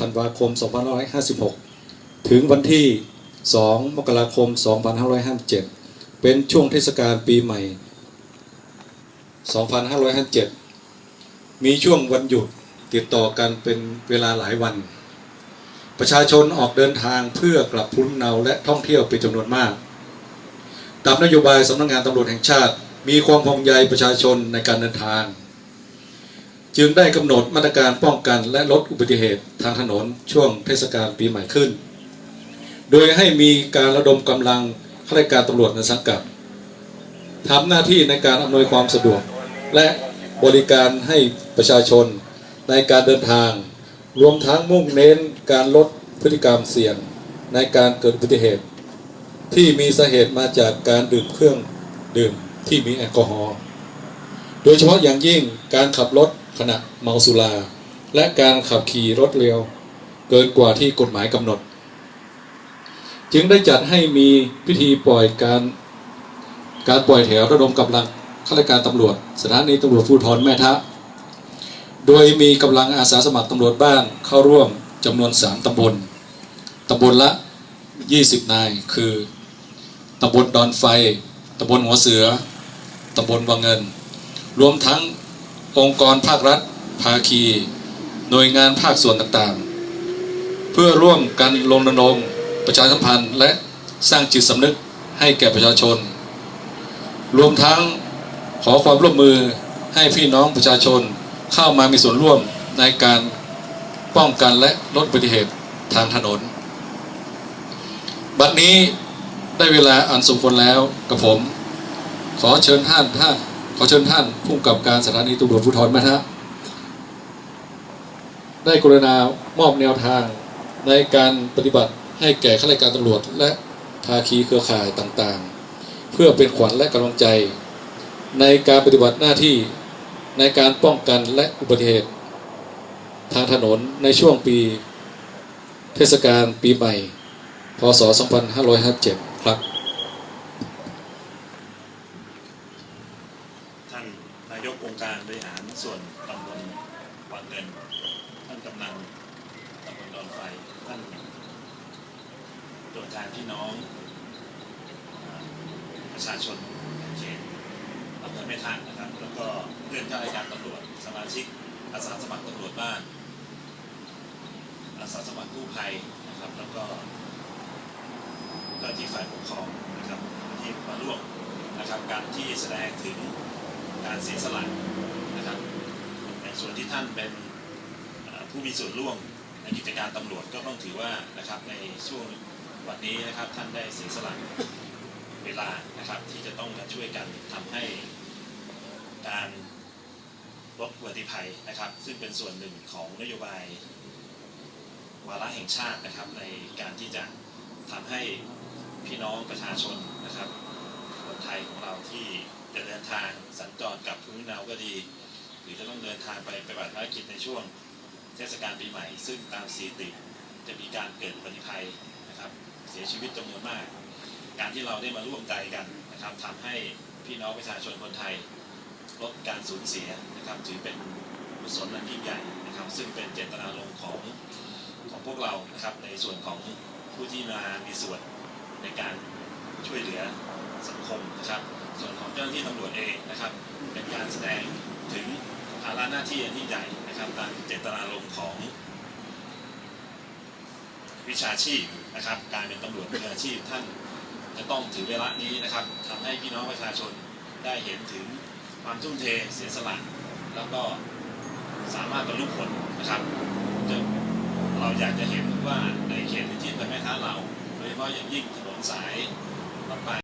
ธันวาคม 2556 ถึงวันที่ 2 มกราคม 2557 เป็นช่วงเทศกาลปีใหม่ 2557 มีช่วงวันหยุดติดต่อกันเป็นเวลาหลายวัน ประชาชนออกเดินทางเพื่อกลับภูมิลำเนาและท่องเที่ยวเป็นจำนวนมาก ตามนโยบายสำนักงานตำรวจแห่งชาติ มีความหงใยประชาชนในการเดินทาง จึงได้กำหนดมาตรการป้องกันและลดอุบัติเหตุทางถนนช่วงเทศกาลปีใหม่ขึ้น โดยให้มีการระดมกำลังข้าราชการตำรวจในสังกัดทำหน้าที่ในการอำนวยความสะดวก และบริการให้ประชาชนในการเดินทาง รวมทั้งมุ่งเน้นการลดพฤติกรรมเสี่ยงในการเกิดอุบัติเหตุ ที่มีสาเหตุมาจากการดื่มเครื่องดื่มที่มีแอลกอฮอล์ โดยเฉพาะอย่างยิ่งการขับรถ ขณะเมาสุรา และการขับขี่รถเร็วเกินกว่าที่กฎหมายกำหนด จึงได้จัดให้มีพิธีปล่อยการการปล่อยแถวระดมกำลังข้าราชการตำรวจ สถานีตำรวจภูธรแม่ทะ โดยมีกำลังอาสาสมัครตำรวจบ้านเข้าร่วมจำนวน 3ตำบลตำบลละ 20 นาย คือตำบลดอนไฟตำบลหัวเสือตำบลวังเงิน รวมทั้ง องค์กรภาครัฐ ภาคี หน่วยงานภาคส่วนต่างๆ เพื่อร่วมกันลงนรงประชาสัมพันธ์และสร้างจิตสำนึกให้แก่ประชาชน รวมทั้งขอความร่วมมือให้พี่น้องประชาชนเข้ามามีส่วนร่วมในการป้องกันและลดอุบัติเหตุทางถนน บัดนี้ได้เวลาอันสมควรแล้วกับผม ขอเชิญท่านท่าน ขอเชิญท่านผู้กับการสถานีตำรวจภูธรแม่ทะได้กรุณามอบแนวทางในการปฏิบัติให้แก่ข้าราชการตำรวจและภาคีเครือข่ายต่างๆ เพื่อเป็นขวัญและกำลังใจ ในการปฏิบัติหน้าที่ในการป้องกันและอุบัติเหตุ ทางถนนในช่วงปีเทศกาลปีใหม่ พศ 2557 ครับ ท่านนายก องค์การบริหารส่วนตำบลวังเงิน ท่านกำนันตำบลดอนไฟ ท่านตัวแทนพี่น้องประชาชนในเขตอำเภอแม่ทะนะครับ แล้วก็เพื่อนข้าราชการตำรวจ สมาชิกอาสาสมัครตำรวจบ้าน อาสาสมัครกู้ภัยนะครับ แล้วก็เจ้าหน้าที่ฝ่ายปกครองนะครับที่มาร่วมนะครับการที่แสดงถึง การเสียสละนะครับในส่วนที่ท่านเป็นผู้มีส่วนร่วมในกิจการตำรวจก็ต้องถือว่านะครับในช่วงวันนี้นะครับท่านได้เสียสละเวลานะครับที่จะต้องมาช่วยกันทำให้การลดอุบัติภัยนะครับ ซึ่งเป็นส่วนหนึ่งของนโยบายวาระแห่งชาตินะครับ ในการที่จะทำให้พี่น้องประชาชนนะครับคนไทยของเราที่ จะเดินทางสัญจรกลับภูมิลำเนาก็ดี หรือจะต้องเดินทางไปปฏิบัติภารกิจในช่วงเทศกาลปีใหม่ ซึ่งตามสถิติจะมีการเกิดอุบัติภัยนะครับเสียชีวิตจำนวนมาก การที่เราได้มาร่วมใจกันนะครับทำให้พี่น้องประชาชนคนไทยลดการสูญเสียนะครับถือเป็นกุศลอันยิ่งใหญ่นะครับ ซึ่งเป็นเจตนารมณ์ของของพวกเรานะครับในส่วนของผู้ที่มามีส่วนในการช่วยเหลือสังคมนะครับ เจ้าหน้าที่ตำรวจเองนะครับ เป็นการแสดงถึงภาระหน้าที่อันยิ่งใหญ่นะครับตามเจตนารมณ์ของวิชาชีพนะครับ การเป็นตำรวจมืออาชีพท่านจะต้องถือเวลานี้นะครับทำให้พี่น้องประชาชนได้เห็นถึงความทุ่มเทเสียสละแล้วก็สามารถบรรลุผลนะครับเราอยากจะเห็นว่าในเขตพื้นที่อำเภอแม่ท้าเราโดยเฉพาะอย่างยิ่งถนนสายลำปาง